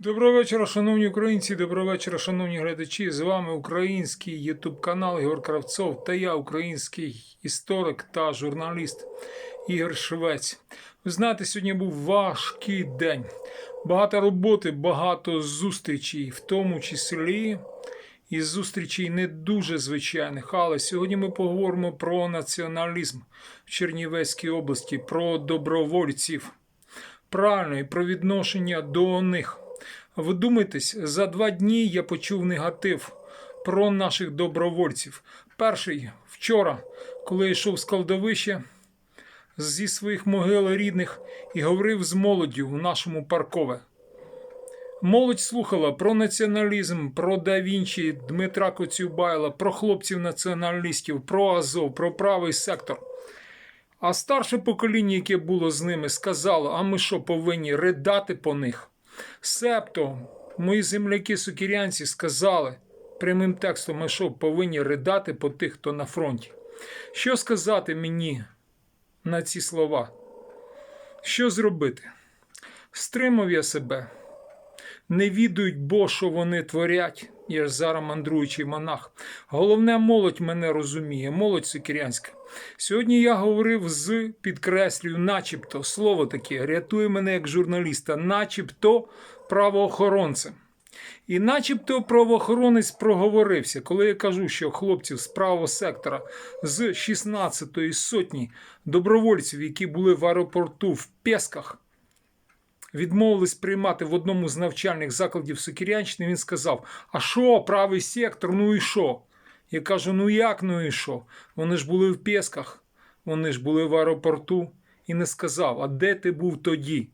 Доброго вечора, шановні українці, доброго вечора, шановні глядачі. З вами український ютуб канал Ігор Кравцов та я, український історик та журналіст Ігор Швець. Ви знаєте, сьогодні був важкий день. Багато роботи, багато зустрічей, в тому числі і зустрічей не дуже звичайних. Але сьогодні ми поговоримо про націоналізм в Чернівецькій області, про добровольців. Правильно, і про відношення до них. Вдумайтесь, за два дні я почув негатив про наших добровольців. Перший вчора, коли я йшов з кладовища зі своїх могил рідних і говорив з молоддю в нашому паркове. Молодь слухала про націоналізм, про Да Вінчі, Дмитра Коцюбайла, про хлопців-націоналістів, про Азов, про правий сектор. А старше покоління, яке було з ними, сказало: а ми що повинні ридати по них? Себто, мої земляки сукірянці сказали прямим текстом, ми що повинні ридати по тих, хто на фронті. Що сказати мені на ці слова? Що зробити? Стримав я себе. Не відають, бо що вони творять. Я ж зараз мандруючий монах. Головне, молодь мене розуміє, молодь сукірянська. Сьогодні я говорив з підкреслюю, начебто, слово таке, рятує мене як журналіста, начебто правоохоронцем. І начебто правоохоронець проговорився, коли я кажу, що хлопців з правого сектора з 16-ї сотні добровольців, які були в аеропорту в Песках, відмовились приймати в одному з навчальних закладів Сокірянщини, він сказав: А що, правий сектор, ну і що? Я кажу: ну як, ну і що? Вони ж були в Песках, вони ж були в аеропорту, і не сказав, а де ти був тоді?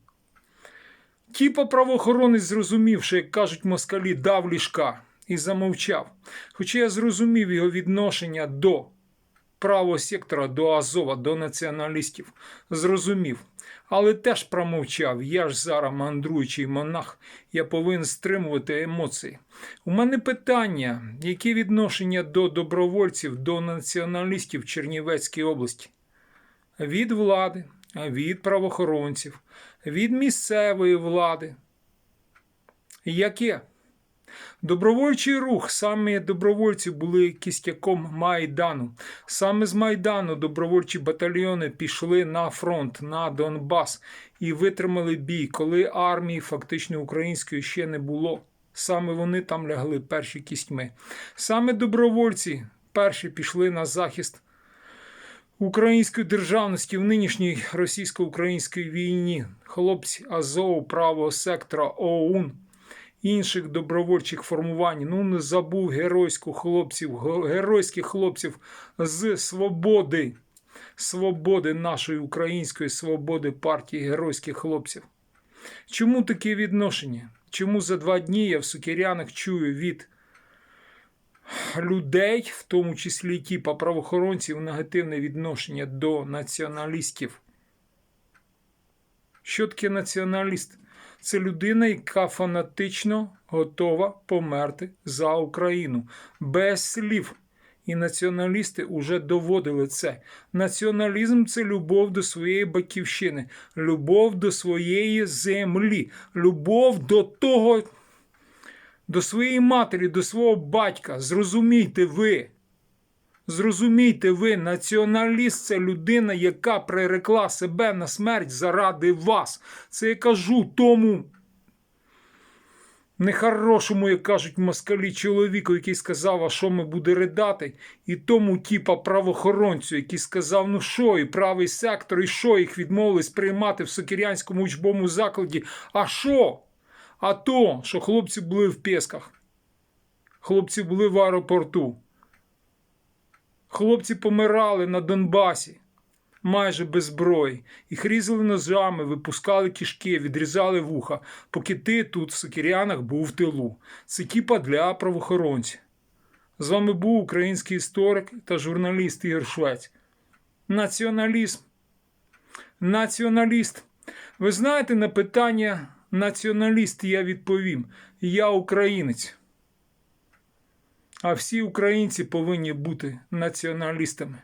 Тіпа правоохоронець зрозумів, що, як кажуть москалі, дав ліжка і замовчав. Хоча я зрозумів його відношення до правого сектора, до Азова, до націоналістів. Зрозумів. Але теж промовчав. Я ж зараз мандруючий монах, я повинен стримувати емоції. У мене питання: яке відношення до добровольців, до націоналістів в Чернівецькій області? Від влади, від правоохоронців, від місцевої влади. Яке? Добровольчий рух, саме добровольці були кістяком Майдану. Саме з Майдану добровольчі батальйони пішли на фронт, на Донбас і витримали бій, коли армії фактично української ще не було. Саме вони там лягли перші кістьми. Саме добровольці перші пішли на захист української державності в нинішній російсько-українській війні. Хлопці Азов, правого сектора ОУН інших добровольчих формувань. Ну не забув геройську хлопців, геройських хлопців з свободи, свободи нашої української свободи партії геройських хлопців. Чому таке відношення? Чому за два дні я в Сукірянах чую від людей, в тому числі типа правоохоронців, негативне відношення до націоналістів? Що таке націоналіст? Це людина, яка фанатично готова померти за Україну без слів. І націоналісти вже доводили це. Націоналізм це любов до своєї батьківщини, любов до своєї землі, любов до того, до своєї матері, до свого батька. Зрозумійте ви. Зрозумійте ви, націоналіст це людина, яка прирекла себе на смерть заради вас. Це я кажу тому нехорошому, як кажуть москалі, чоловіку, який сказав, а що ми буде ридати, і тому, типа, правоохоронцю, який сказав, ну що, і правий сектор, і що їх відмовились приймати в Сокірянському учбовому закладі. А що? А то, що хлопці були в Песках, хлопці були в аеропорту. Хлопці помирали на Донбасі майже без зброї. Їх різали ножами, випускали кишки, відрізали вуха, поки ти тут, в Сокірянах, був в тилу. Це тіпа для правоохоронців. З вами був український історик та журналіст Ігор Швець. Націоналізм. Націоналіст. Ви знаєте, на питання націоналіст я відповім: я українець. А всі українці повинні бути націоналістами.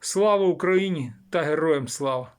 Слава Україні та героям слава!